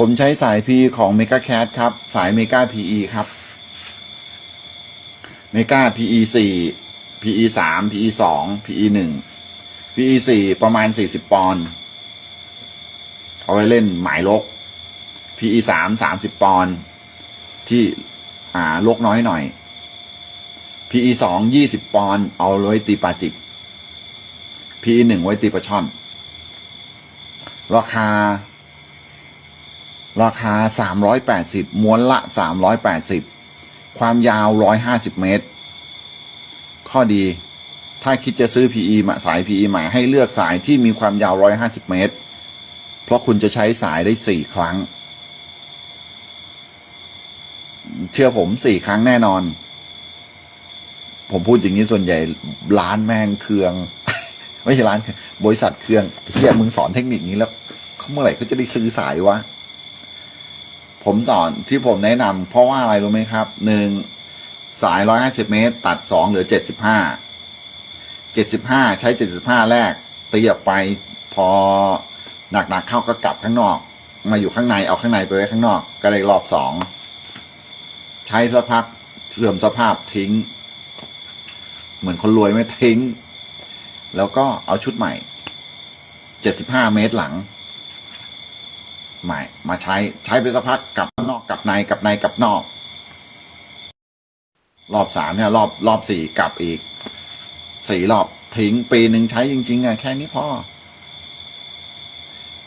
ผมใช้สาย P ของ Mega Cat ครับ สาย Mega PE ครับ Mega PE 4 PE 3 PE 2 PE 1 PE 4 ประมาณ 40 ปอนด์เอาไว้เล่นหมายลก PE 3 30 ปอนด์ที่อ่าลกน้อยหน่อย PE 2 20 ปอนด์เอาไว้ตีปลาจิบ PE 1 ไว้ตีปลาช่อน ราคา ราคา 380 ม้วนละ 380 ความยาว 150 เมตร ข้อดี ถ้าคิดจะซื้อ PE มาสาย PE ใหม่ให้เลือกสายที่มีความยาว 150 เมตร เพราะคุณจะใช้สายได้ 4 ครั้ง เชื่อผม 4 ครั้งแน่นอน ผมพูดอย่างนี้ส่วนใหญ่ร้านแมงเครือง ไม่ใช่ร้านบริษัทเครืองเฮียมึงสอนเทคนิคนี้แล้วเขาเมื่อไหร่เขาจะได้ซื้อสายวะ ผมสอนที่ผมแนะนำเพราะว่าอะไรรู้ไหมครับหนึ่งสายร้อยห้าสิบเมตร ตัดสองเหลือเจ็ดสิบห้าเจ็ดสิบห้าใช้เจ็ดสิบห้าแรกตีออกไปพอหนักๆเข้าก็กลับข้างนอก มาอยู่ข้างในเอาข้างในไปไว้ข้างนอก ก็เลยรอบสองใช้สักพักเสื่อมสภาพทิ้ง เหมือนคนรวยไม่ทิ้ง แล้วก็เอาชุดใหม่เจ็ดสิบห้าเมตรหลัง ใหม่มาใช้ใช้ไปสักพักกลับนอกกลับในกลับในกลับนอก รอบสามเนี่ยรอบรอบสี่กลับอีกสี่รอบทิ้งปีหนึ่งใช้จริง ๆอะแค่นี้พอ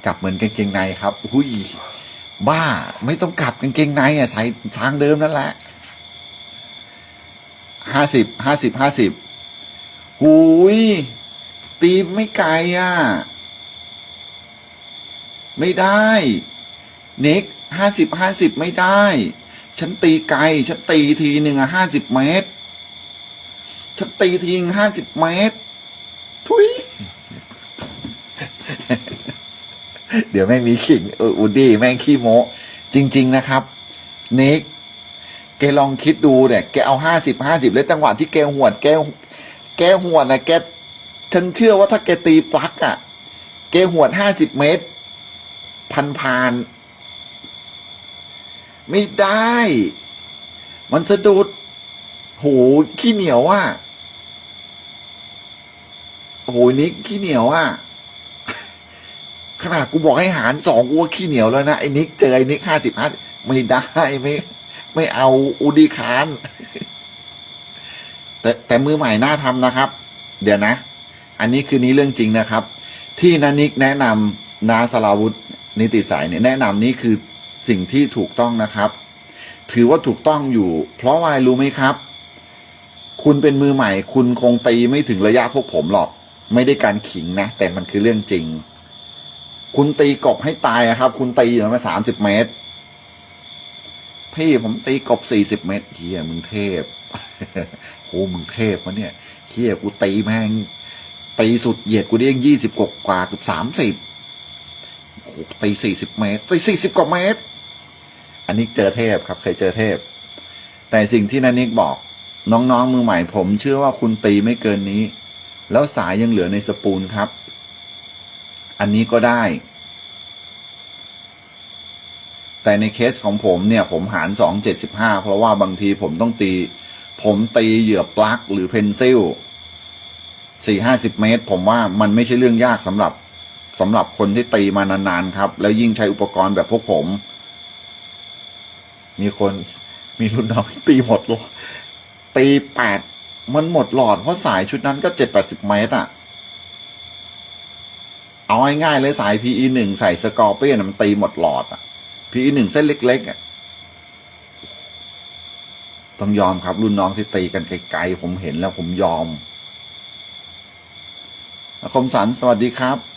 กลับเหมือนกางเกงในครับหุยบ้าไม่ต้องกลับกางเกงในอะใส่ทางเดิมนั่นแหละห้าสิบห้าสิบห้าสิบหุยตีไม่ไกลอะ ไม่ได้นิกห้าสิบห้าสิบไม่ได้ ฉันตีไกลฉันตีทีหนึ่งห้าสิบเมตร ฉันตีทีห้าสิบเมตร ทุยเดี๋ยวแม่งมีขิงเอออูดี้แม่งขี้โมจริง ๆ นะครับนิกแกลองคิดดูเนี่ยแกเอาห้าสิบห้าสิบแล้วจังหวะที่แกหวดแกแกหวดนะแกฉันเชื่อว่าถ้าแกตีปลั๊กอะ แกหวดห้าสิบเมตร พันพาน ไม่ได้ มันสะดุด โห ขี้เหนียวอะ โหนิกขี้เหนียวอะ ขนาดกูบอกให้หารสองกูว่าขี้เหนียวแล้วนะ ไอ้นิกเจอไอ้นิกห้าสิบห้าไม่ได้ไม่ไม่เอาอุดีคาน แต่แต่มือใหม่น่าทำนะครับ เดี๋ยวนะ อันนี้คือนี้เรื่องจริงนะครับ ที่นานิกแนะนำนาสลาวุธ นิติสายเนี่ยแนะนำนี่คือสิ่งที่ถูกต้องนะครับ ถือว่าถูกต้องอยู่ เพราะว่าอะไรรู้ไหมครับ คุณเป็นมือใหม่ คุณคงตีไม่ถึงระยะพวกผมหรอก ไม่ได้การขิงนะ แต่มันคือเรื่องจริง คุณตีกบให้ตายครับ คุณตีอยู่มาสามสิบเมตร พี่ผมตีกบสี่สิบเมตรเฮียมึงเทพโอ้มึงเทพวะเนี่ยเฮียกูตีแม่งตีสุดเหยียดกูได้ยังยี่สิบกว่าเกือบสามสิบ หตีสี่สิบเมตรตีสี่สิบกว่าเมตร อันนี้เจอเทพครับ เคยเจอเทพ แต่สิ่งที่นันนิกบอก น้องๆมือใหม่ผมเชื่อว่าคุณตีไม่เกินนี้ แล้วสายยังเหลือในสปูลครับ อันนี้ก็ได้ แต่ในเคสของผมเนี่ย ผมหารสองเจ็ดสิบห้าเพราะว่าบางทีผมต้องตี ผมตีเหยื่อปลั๊กหรือเพนซิลสี่ห้าสิบเมตร ผมว่ามันไม่ใช่เรื่องยากสำหรับ สำหรับคนที่ตีมานานๆครับ แล้วยิ่งใช้อุปกรณ์แบบพวกผม มีคนมีรุ่นน้องตีหมดหลอดตีแปดมันหมดหลอดเพราะสายชุดนั้นก็เจ็ดแปดสิบเมตรอะเอาง่ายๆเลยสาย PE หนึ่งใส่สกอร์เปียนมันตีหมดหลอดอะ PE หนึ่งเส้นเล็กๆอะต้องยอมครับ รุ่นน้องที่ตีกันไกลๆผมเห็นแล้วผมยอมคมสันสวัสดีครับ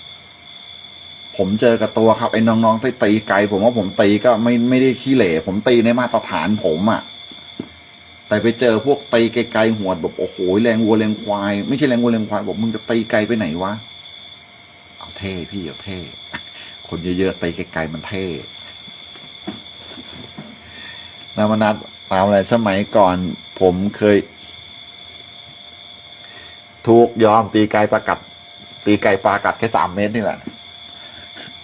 ผมเจอกับตัวครับไอ้น้องๆที่ตีไกล ผมว่าผมตีก็ไม่ไม่ได้ขี้เหร่ผมตีในมาตรฐานผมอะ่ะ แต่ไปเจอพวกตีไกลๆหัวดแบบโอ้โหแรงวัวแรงควาย ไม่ใช่แรงวัวแรงควายบอกมึงจะตีไกลไปไหนวะเอาเท่พี่เอาเท่ คนเยอะๆตีไกลๆมันเท่นามนัดตามอะไรสมัยก่อน ผมเคย ถูกยอมตีไกลประกัด ตีไกลปลากัดแค่สามเมตรนี่แหละ